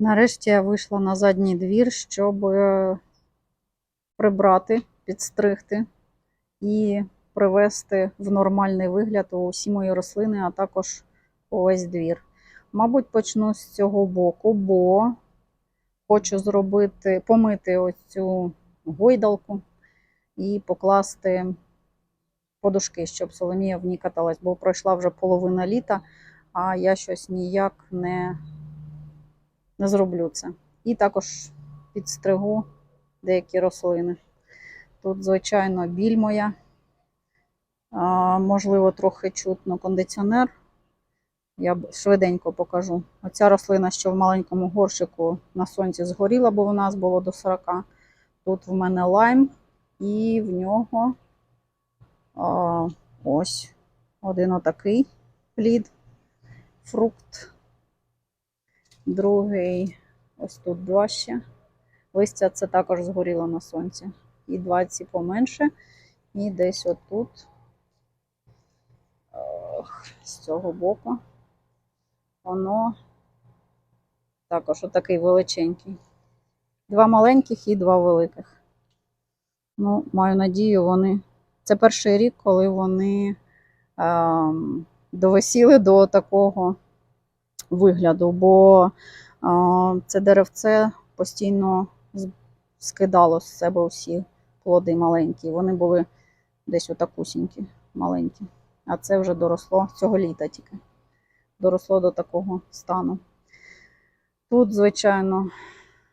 Нарешті я вийшла на задній двір, щоб е, прибрати, підстригти і привести в нормальний вигляд усі мої рослини, а також увесь двір. Мабуть, почну з цього боку, бо хочу зробити, помити ось цю гойдалку і покласти подушки, щоб Соломія в ній каталась, бо пройшла вже половина літа, а я щось ніяк не зроблю це. І також підстригу деякі рослини. Тут, звичайно, біль моя. Можливо, трохи чутно кондиціонер. Я швиденько покажу. Оця рослина, що в маленькому горщику на сонці згоріла, бо у нас було до 40. Тут в мене лайм, і в нього ось один отакий плід, фрукт. Другий, ось тут два ще. Листя це також згоріло на сонці. І два ці поменше. І десь отут, ох, з цього боку, воно також отакий величенький. Два маленьких і два великих. Ну, маю надію, вони. Це перший рік, коли вони ем, довисіли до такого вигляду, бо це деревце постійно скидало з себе всі плоди маленькі. Вони були десь отакусінькі, маленькі. А це вже доросло цього літа тільки. Доросло до такого стану. Тут, звичайно,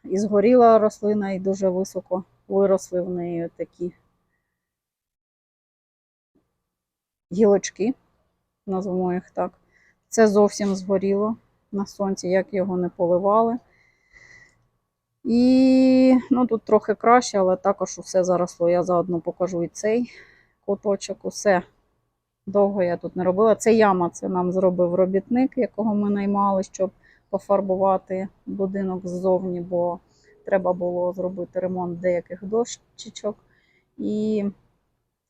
і згоріла рослина, і дуже високо виросли в неї такі гілочки, назвемо їх так. Це зовсім згоріло на сонці, як його не поливали. І ну, тут трохи краще, але також усе заросло. Я заодно покажу і цей куточок. Усе довго я тут не робила. Це яма, це нам зробив робітник, якого ми наймали, щоб пофарбувати будинок ззовні, бо треба було зробити ремонт деяких дощечок. І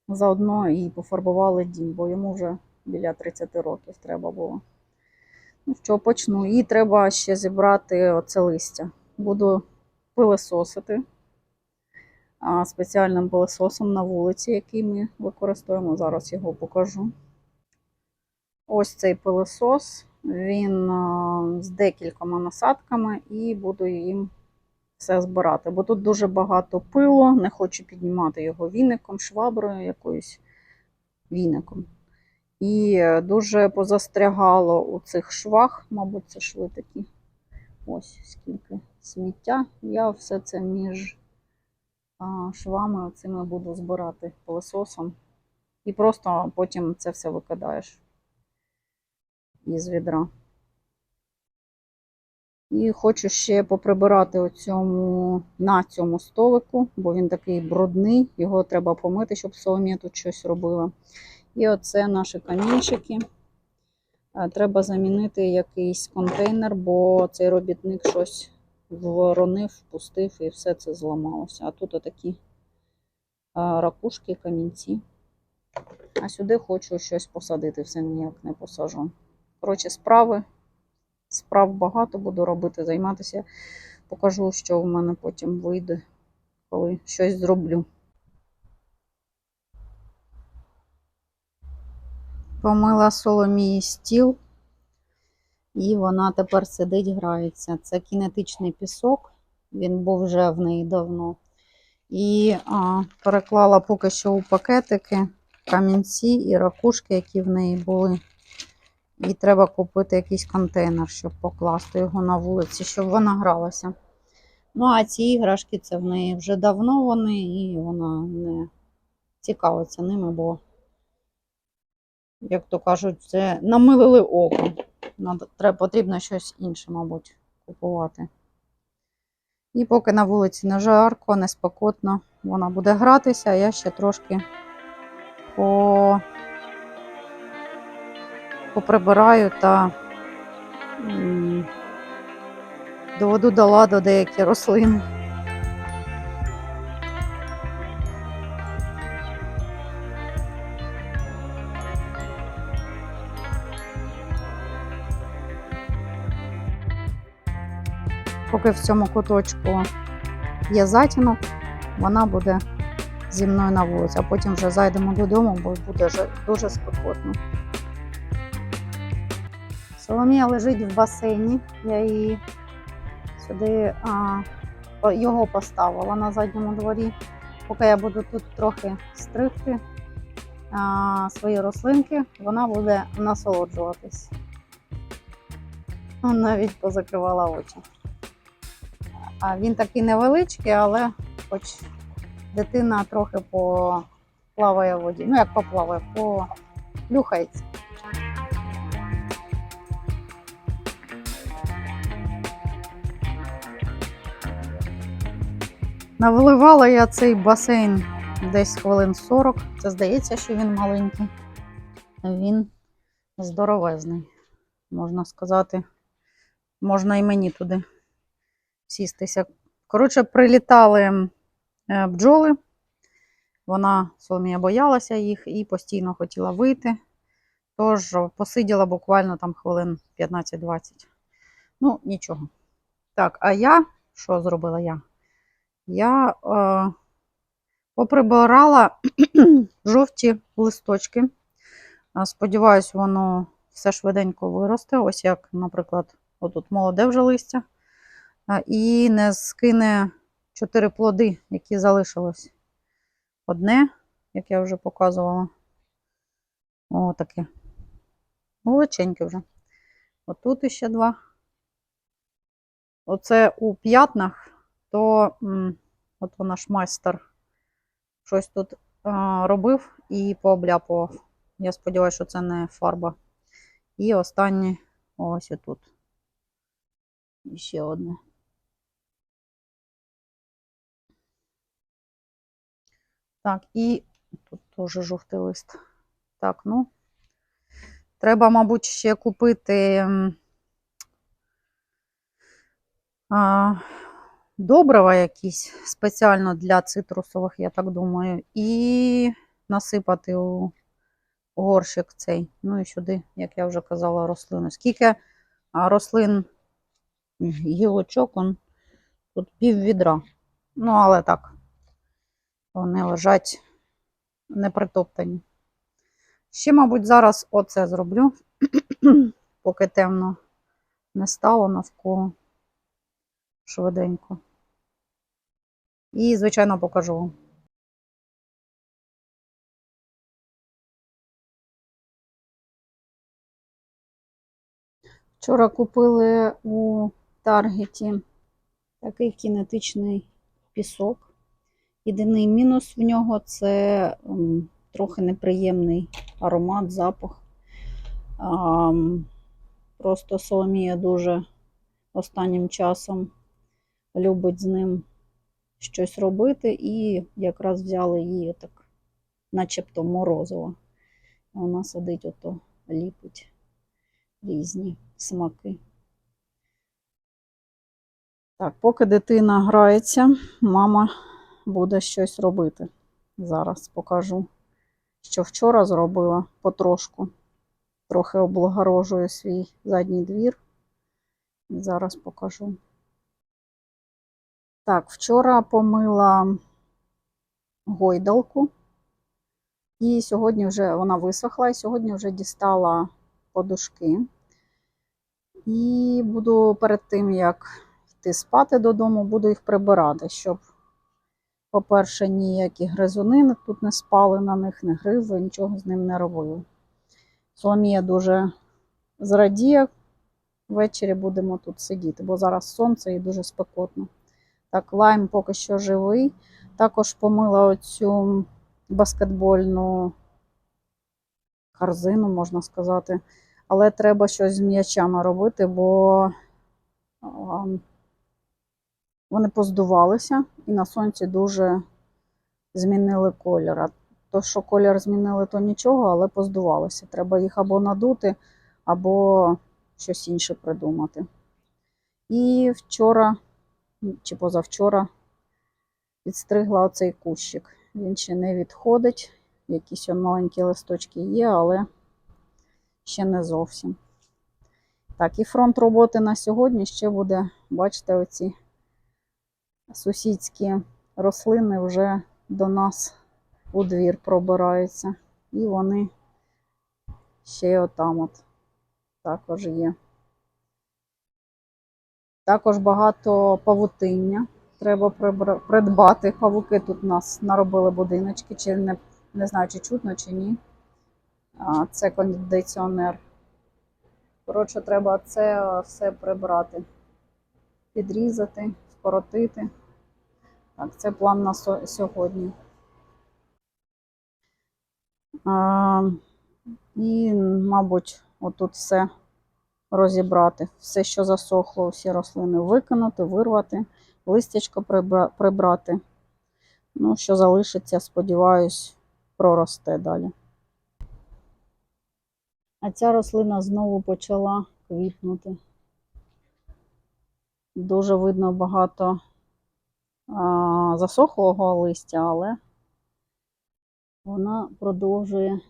заодно і пофарбували дім, бо йому вже біля 30 років треба було. Ну що, почну. І треба ще зібрати оце листя. Буду пилесосити спеціальним пилесосом на вулиці, який ми використовуємо. Зараз його покажу. Ось цей пилесос, він з декількома насадками, і буду їм все збирати. Бо тут дуже багато пилу, не хочу піднімати його віником, шваброю якоюсь віником. І е, дуже позастрягало у цих швах, мабуть, це шви такі. Ось скільки сміття. Я все це між швами цими буду збирати пилососом. І просто потім це все викидаєш із відра. І хочу ще поприбирати оцьому, на цьому столику, бо він такий брудний, його треба помити, щоб Соломія тут щось робила. І оце наші камінчики. Треба замінити якийсь контейнер, бо цей робітник щось воронив, впустив і все це зламалося. А тут отакі ракушки, камінці. А сюди хочу щось посадити, все ніяк не посажу. Коротше, справи. Справ багато буду робити, займатися. Покажу, що в мене потім вийде, коли щось зроблю. Помила Соломії стіл, і вона тепер сидить, грається. Це кінетичний пісок, він був вже в неї давно. І а, переклала поки що у пакетики камінці і ракушки, які в неї були. І треба купити якийсь контейнер, щоб покласти його на вулиці, щоб вона гралася. Ну, а ці іграшки це в неї вже давно вони, і вона не цікавиться ними, бо, як то кажуть, це намилили око. Треба, потрібно щось інше, мабуть, купувати. І поки на вулиці не жарко, не спекотно, вона буде гратися, а я ще трошки по поприбираю та доведу до ладу деякі рослини. Поки в цьому куточку є затінок, вона буде зі мною на вулиці, а потім вже зайдемо додому, бо буде дуже спекотно. Соломія лежить в басейні. Я її сюди а, його поставила на задньому дворі. Поки я буду тут трохи стригти а, свої рослинки, вона буде насолоджуватись. Навіть позакривала очі. Він такий невеличкий, але хоч дитина трохи поплаває в воді. Ну, як поплаває, поплюхається. Навливала я цей басейн десь хвилин 40. Це здається, що він маленький. Він здоровезний, можна сказати. Можна і мені туди сістися. Коротше, прилітали е, бджоли. Вона Соломія боялася їх і постійно хотіла вийти. Тож посиділа буквально там хвилин 15-20. Ну, нічого. Так, а я що зробила я? Я е, поприбирала жовті листочки. Сподіваюсь, воно все швиденько виросте. Ось як, наприклад, отут молоде вже листя. І не скине чотири плоди, які залишилось. Одне, як я вже показувала. О, таке. Величеньке вже. Отут іще два. Оце у п'ятнах, то от ж майстер щось тут робив і пообляпував. Я сподіваюся, що це не фарба. І останнє ось отут. І ще одне. Так, і тут теж жовтий лист. Так, ну. Треба, мабуть, ще купити а, добрива якісь спеціально для цитрусових, я так думаю, і насипати у горщик цей. Ну і сюди, як я вже казала, рослини. Скільки рослин гілочок, он, тут пів відра. Ну, але так, вони лежать непритоптані. Ще, мабуть, зараз оце зроблю, поки темно не стало навколо швиденько. І, звичайно, покажу вам. Вчора купили у Таргеті такий кінетичний пісок. Єдиний мінус в нього це трохи неприємний аромат, запах. Просто Соломія дуже останнім часом любить з ним щось робити, і якраз взяли її так, начебто морозиво. Вона сидить, ото ліпить різні смаки. Так, поки дитина грається, мама буде щось робити. Зараз покажу, що вчора зробила потрошку. Трохи облагорожую свій задній двір. Зараз покажу. Так, вчора помила гойдалку. І сьогодні вже вона висохла, і сьогодні вже дістала подушки. І буду перед тим, як йти спати додому, буду їх прибирати, щоб, по-перше, ніякі гризуни тут не спали на них, не гризли, нічого з ним не робили. Соломія дуже зрадіє. Ввечері будемо тут сидіти, бо зараз сонце і дуже спекотно. Так, лайм поки що живий. Також помила оцю баскетбольну корзину, можна сказати. Але треба щось з м'ячами робити, бо вони поздувалися і на сонці дуже змінили колір. То, що колір змінили, то нічого, але поздувалися. Треба їх або надути, або щось інше придумати. І вчора чи позавчора підстригла оцей кущик. Він ще не відходить. Якісь маленькі листочки є, але ще не зовсім. Так, і фронт роботи на сьогодні ще буде, бачите, оці сусідські рослини вже до нас у двір пробираються. І вони ще отам от також є. Також багато павутиння. Треба придбати. Павуки тут у нас наробили будиночки, чи не, не знаю, чи чутно, чи ні. Це кондиціонер. Коротше, треба це все прибрати, підрізати, скоротити. Так, це план на сьогодні. А, і, мабуть, отут все розібрати. Все, що засохло, всі рослини викинути, вирвати, листячко прибра- прибрати. Ну, що залишиться, сподіваюсь, проросте далі. А ця рослина знову почала квітнути. Дуже видно багато а, засохлого листя, але вона продовжує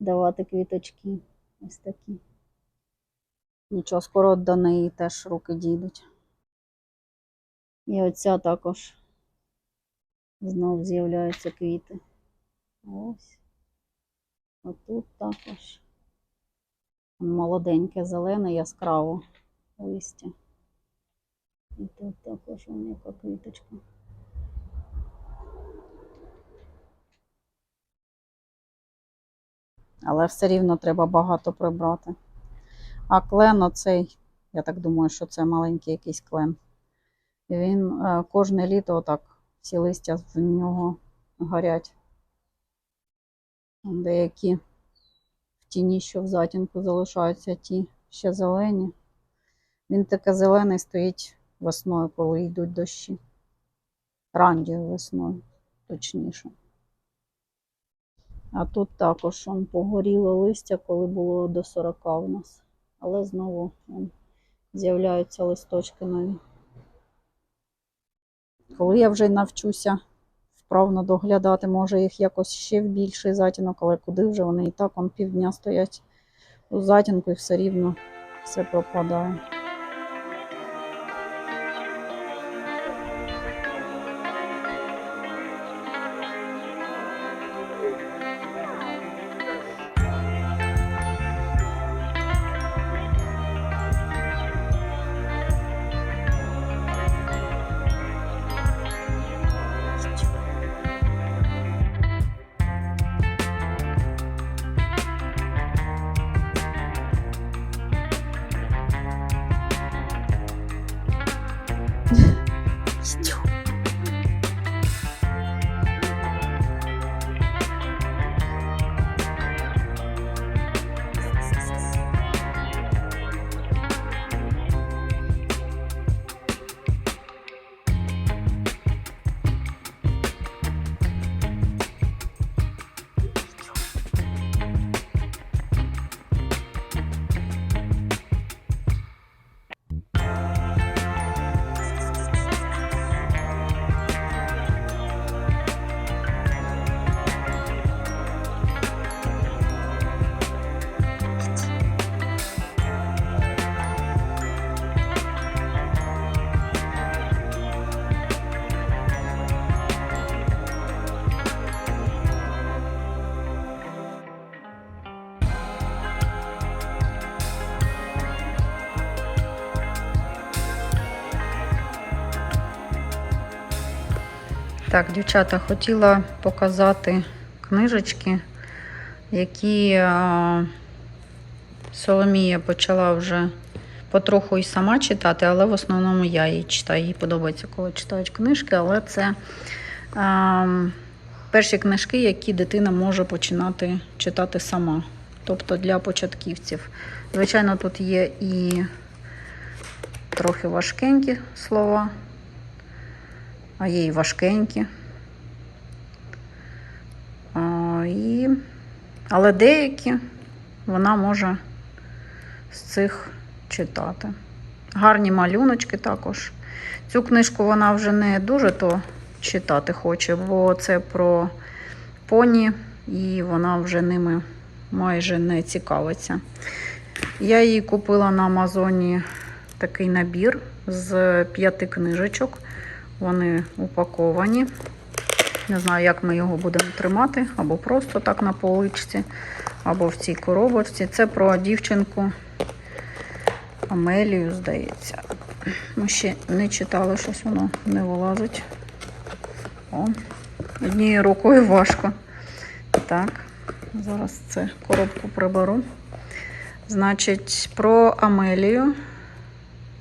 давати квіточки. Ось такі. Нічого, скоро до неї теж руки дійдуть. І оця також знов з'являються квіти. Ось. Отут також. Молоденьке, зелене, яскраво листя. І тут також вон яка квіточка. Але все рівно треба багато прибрати. А клен оцей, я так думаю, що це маленький якийсь клен. Він е, кожне літо отак всі листя в нього горять. Деякі в тіні, що в затінку залишаються, ті ще зелені. Він таке зелений стоїть весною, коли йдуть дощі. Ранньою весною, точніше. А тут також он, погоріло листя, коли було до 40 у нас. Але знову з'являються листочки нові. Коли я вже навчуся вправно доглядати, може їх якось ще в більший затінок, але куди вже вони і так он півдня стоять у затінку і все рівно все пропадає. Так, дівчата, хотіла показати книжечки, які а, Соломія почала вже потроху і сама читати, але в основному я її читаю. Їй подобається, коли читають книжки, але це а, перші книжки, які дитина може починати читати сама. Тобто для початківців. Звичайно, тут є і трохи важкенькі слова, а є і важкенькі. А, і... Але деякі вона може з цих читати. Гарні малюночки також. Цю книжку вона вже не дуже то читати хоче, бо це про поні, і вона вже ними майже не цікавиться. Я її купила на Амазоні такий набір з п'яти книжечок. Вони упаковані. Не знаю, як ми його будемо тримати, або просто так на поличці, або в цій коробочці. Це про дівчинку Амелію, здається. Ми ще не читали, щось воно не вилазить. О, однією рукою важко. Так, зараз це коробку приберу. Значить, про Амелію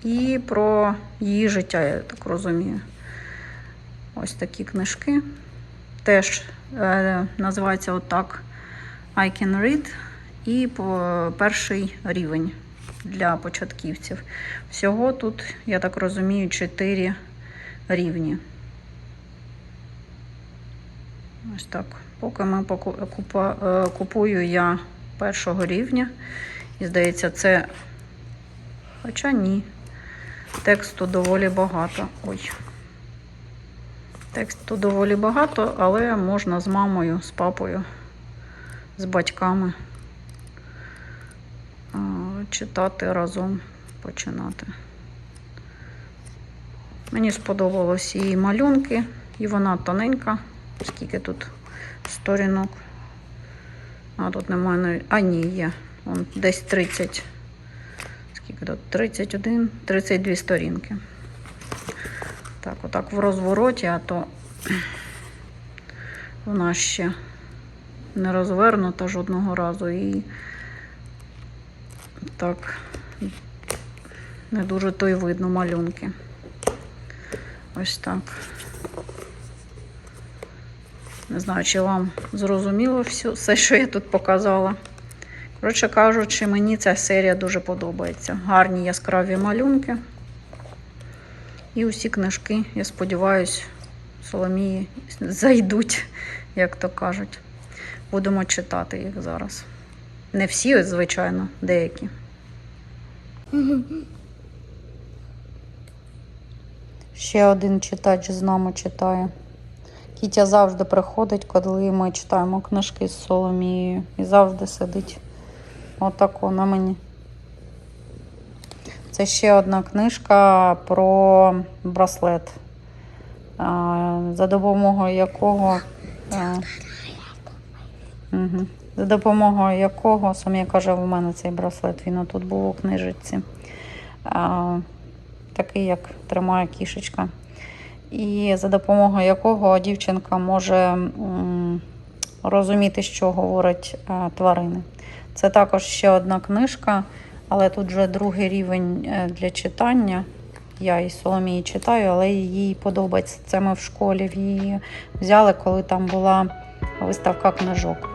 і про її життя, я так розумію. Ось такі книжки. Теж е, називається отак I can read. І по перший рівень для початківців. Всього тут, я так розумію, 4 рівні. Ось так. Поки ми е, купую я першого рівня. І здається, це. Хоча ні. Тексту доволі багато. Ой. Тексту доволі багато, але можна з мамою, з папою, з батьками читати разом, починати. Мені сподобалось її малюнки, і вона тоненька. Скільки тут сторінок? А тут немає навіть. А, ні, є. Вон десь 30. Скільки тут? 31, 32 сторінки. Так, отак в розвороті, а то вона ще не розвернута жодного разу і так не дуже то й видно малюнки. Ось так. Не знаю, чи вам зрозуміло все, що я тут показала. Коротше кажучи, мені ця серія дуже подобається. Гарні яскраві малюнки. І усі книжки, я сподіваюся, Соломії зайдуть, як то кажуть. Будемо читати їх зараз. Не всі, звичайно, деякі. Ще один читач з нами читає. Кітя завжди приходить, коли ми читаємо книжки з Соломією. І завжди сидить. Отако на мені. Це ще одна книжка про браслет, за допомогою якого. За допомогою якого, сам я каже, в мене цей браслет, він тут був у книжечці. Такий, як тримає кішечка. І за допомогою якого дівчинка може розуміти, що говорять тварини. Це також ще одна книжка, але тут вже другий рівень е, для читання. Я і Соломії читаю, але їй подобається. Це ми в школі в її взяли, коли там була виставка книжок.